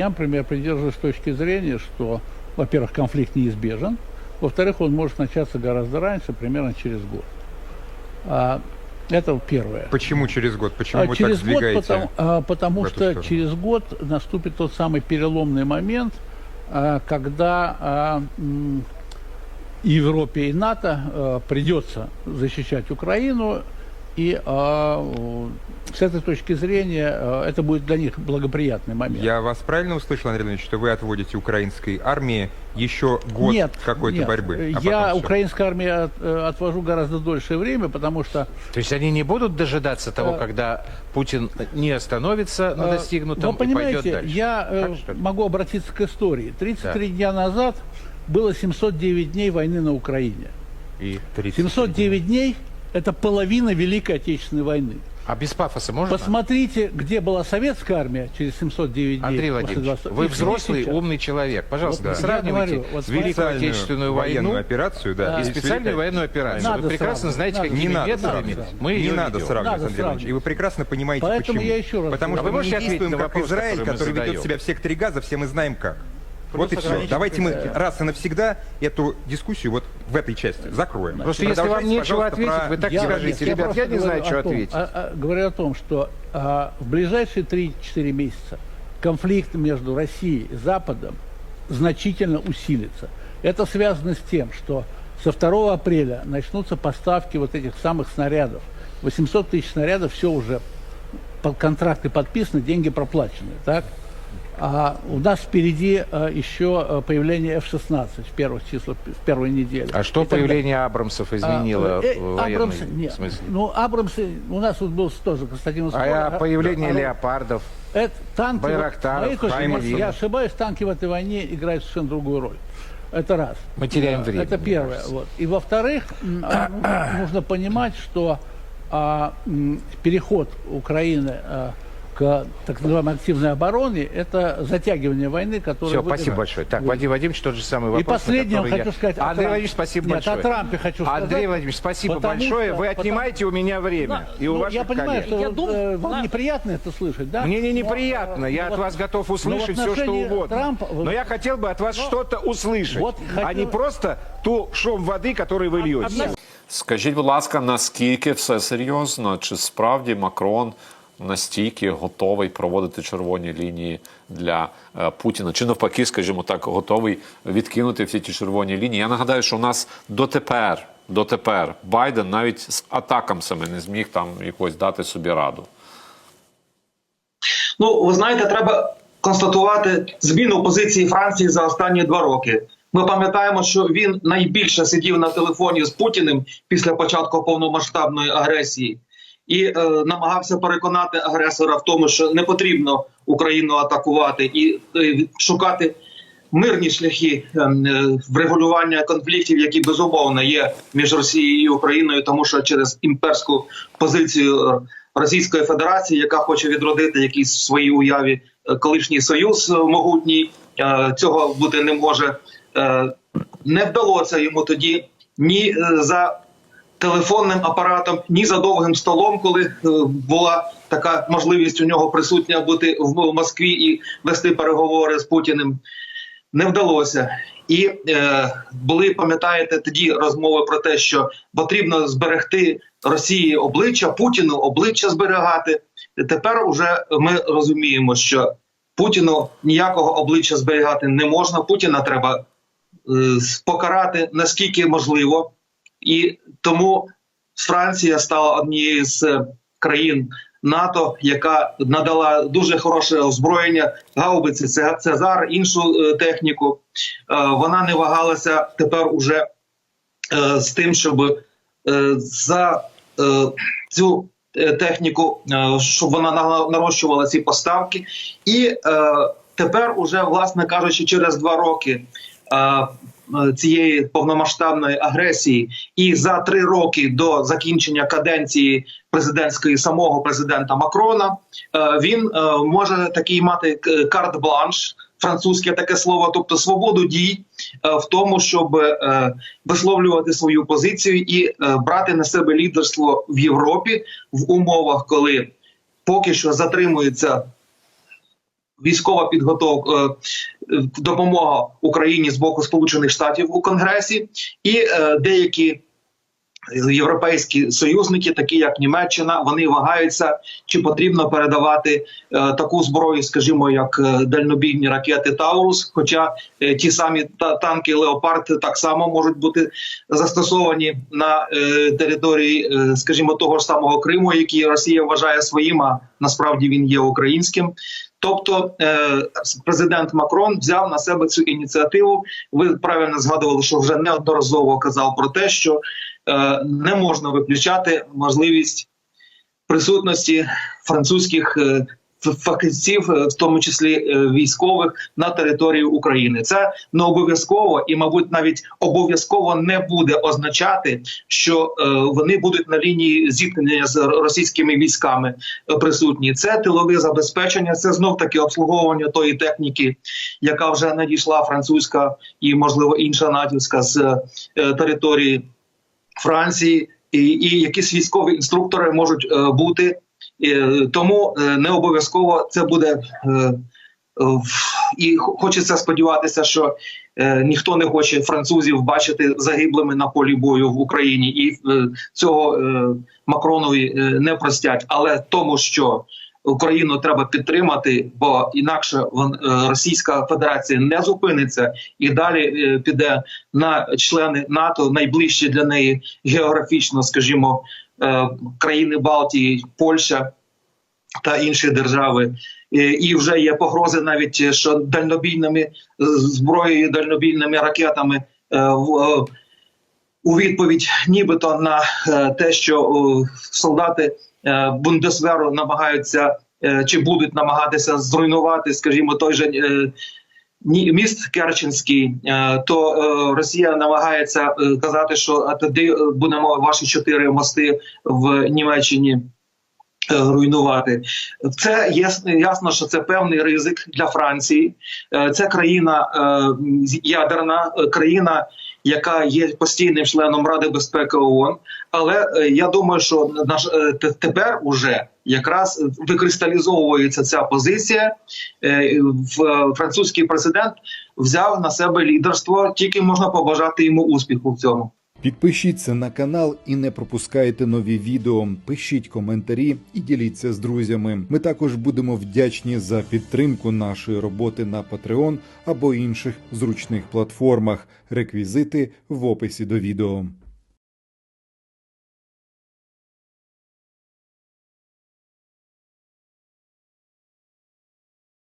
Я, например, придерживаюсь точки зрения, что, во-первых, конфликт неизбежен, во-вторых, он может начаться гораздо раньше, примерно через год. А, это первое. Почему через год? Почему А вы через так год, сдвигаете? потому, а, потому что сторону? через год наступит тот самый переломный момент, а, когда а, м, Европе, и НАТО а, придется защищать Украину, и а, о, с этой точки зрения а, это будет для них благоприятный момент. Я вас правильно услышал, Андрей Леонидович, что вы отводите украинской армии еще год нет, какой-то нет. борьбы? а Я украинской армии от- э, отвожу гораздо дольшее время, потому что То есть они не будут дожидаться того, Э, когда Путин не остановится на Э, достигнутом Вы понимаете, и пойдет дальше? я э, Так, могу обратиться к истории. 33 дня назад было 709 дней войны на Украине. И 30. 709 дней – это половина Великой Отечественной войны. А без пафоса можно? Посмотрите, где была советская армия через 709 дней. Андрей Владимирович, 20 вы взрослый, сейчас. умный человек. Пожалуйста, Вот я сравнивайте говорю, вот Великую Отечественную военную войну операцию, да, и специальную военную операцию. Надо вы прекрасно сравнивать. знаете, Надо. какими Не надо методами сравнивать. мы не надо сравнивать, Надо Андрей Иванович. И вы прекрасно понимаете, Поэтому почему. я еще раз Потому что А вы мы можете не ответить действуем как Израиль, который ведет себя в секторе газа, все мы знаем как. Вот и все. Давайте мы раз и навсегда эту дискуссию вот в этой части закроем. Просто если вам нечего ответить, про- вы так Я- скажите. я Ребят, я не знаю, говорю что о том- ответить. а- а, говорю о том, что а, в ближайшие 3-4 месяца конфликт между Россией и Западом значительно усилится. Это связано с тем, что со 2 апреля начнутся поставки вот этих самых снарядов. 800 тысяч снарядов, все уже под контракты подписаны, деньги проплачены, так? А у нас впереди а, еще а, появление F-16 в первых числах, в первой неделе. А что И появление Абрамсов изменило А, э, в военной Абрамсы- нет. смысле? Ну, Абрамсы, у нас вот был тоже Константин А появление Леопардов. леопардов? Это танки, Байрактаров, вот, зрения, я ошибаюсь, танки в этой войне играют совершенно другую роль. Это раз. Мы теряем Э, время, Это первое. Вот. И во-вторых, а, ну, нужно понимать, что а, переход Украины а, к так называемой активной обороне – это затягивание войны, которая Все, будет- спасибо большое. Так, будет. Владимир Владимирович, тот же самый вопрос. И последнее на который хочу я- сказать о Андрей Трампе. Владимирович, спасибо Нет, большое. о Трампе хочу сказать. Андрей Владимирович, спасибо Потому большое. что- Вы потому- отнимаете у меня время. И у Ну, ваших я понимаю, коллег. что Я вот, думаю, э, вам да. неприятно это слышать, да? Мне не Но, неприятно, э, я ну, от вот- вас готов но в услышать все, что отношении угодно. Трампа, вот- Но я хотел бы от вас что-то услышать, вот а хотел- не просто ту шум воды, который вы льете. Скажіть, будь ласка, наскільки все серйозно? Чи справді Макрон настільки готовий проводити червоні лінії для е, Путіна? Чи навпаки, скажімо так, готовий відкинути всі ті червоні лінії? Я нагадаю, що у нас дотепер, дотепер Байден навіть з атакамсами не зміг там якось дати собі раду. Ну, ви знаєте, треба констатувати зміну позиції Франції за останні два роки. Ми пам'ятаємо, що він найбільше сидів на телефоні з Путіним після початку повномасштабної агресії і е, намагався переконати агресора в тому, що не потрібно Україну атакувати і е, шукати мирні шляхи е, е, врегулювання конфліктів, які безумовно є між Росією і Україною, тому що через імперську позицію Російської Федерації, яка хоче відродити якийсь в своїй уяві е, колишній союз могутній, е, цього бути не може. Е, Не вдалося йому тоді ні е, за телефонним апаратом, ні за довгим столом, коли е, була така можливість у нього присутня бути в Москві і вести переговори з Путіним. Не вдалося. І е, були, пам'ятаєте, тоді розмови про те, що потрібно зберегти Росії обличчя, Путіну обличчя зберігати. Тепер уже ми розуміємо, що Путіну ніякого обличчя зберігати не можна. Путіна треба е, покарати наскільки можливо. І тому Франція стала однією з е, країн НАТО, яка надала дуже хороше озброєння, гаубиці, це Цезар, іншу е, техніку. Е, Вона не вагалася тепер уже з тим, щоб за цю техніку, щоб вона нарощувала ці поставки, і тепер, уже, власне кажучи, через два роки. Е, е, Цієї повномасштабної агресії, і за три роки до закінчення каденції президентської самого президента Макрона е, він е, може такий мати карт-бланш, французьке таке слово, тобто свободу дій е, в тому, щоб е, висловлювати свою позицію і е, брати на себе лідерство в Європі в умовах, коли поки що затримується військова підготовка, е, допомога Україні з боку Сполучених Штатів у Конгресі, і е, деякі європейські союзники, такі як Німеччина, вони вагаються, чи потрібно передавати е, таку зброю, скажімо, як е, дальнобійні ракети Таурус. Хоча е, ті самі та- танки Леопард так само можуть бути застосовані на е, території, е, скажімо, того ж самого Криму, який Росія вважає своїм, а насправді він є українським. Тобто е, президент Макрон взяв на себе цю ініціативу. Ви правильно згадували, що вже неодноразово казав про те, що е, не можна виключати можливість присутності французьких е, фахівців, е, в тому числі е, військових, на території України. Це не обов'язково і, мабуть, навіть обов'язково не буде означати, що е, вони будуть на лінії зіткнення з російськими військами присутні. Це тилове забезпечення, це знов таки обслуговування тої техніки, яка вже надійшла французька і, можливо, інша натівська з території Франції, і, і якісь військові інструктори можуть е, бути. Е, тому е, не обов'язково це буде. Е, і хочеться сподіватися, що ніхто не хоче французів бачити загиблими на полі бою в Україні, і цього Макронові не простять. Але тому, що Україну треба підтримати, бо інакше Російська Федерація не зупиниться і далі піде на члени НАТО, найближчі для неї географічно, скажімо, країни Балтії, Польща та інші держави. І- вже є погрози навіть що дальнобійними е, зброєю, дальнобійними ракетами е, е, у відповідь, нібито на е, те, що е, солдати е, Бундесверу намагаються е, чи будуть намагатися зруйнувати, скажімо, той же. Міст Керченський, е, то е, Росія намагається е, казати, що тоді будемо ваші чотири мости в Німеччині руйнувати. Це ясно, ясно, що це певний ризик для Франції. Це країна ядерна країна, яка є постійним членом Ради безпеки ООН. Але я думаю, що наш тепер уже якраз викристалізовується ця позиція. Е, Французький президент взяв на себе лідерство. Тільки можна побажати йому успіху в цьому. Підпишіться на канал і не пропускайте нові відео. Пишіть коментарі і діліться з друзями. Ми також будемо вдячні за підтримку нашої роботи на Patreon або інших зручних платформах. Реквізити в описі до відео.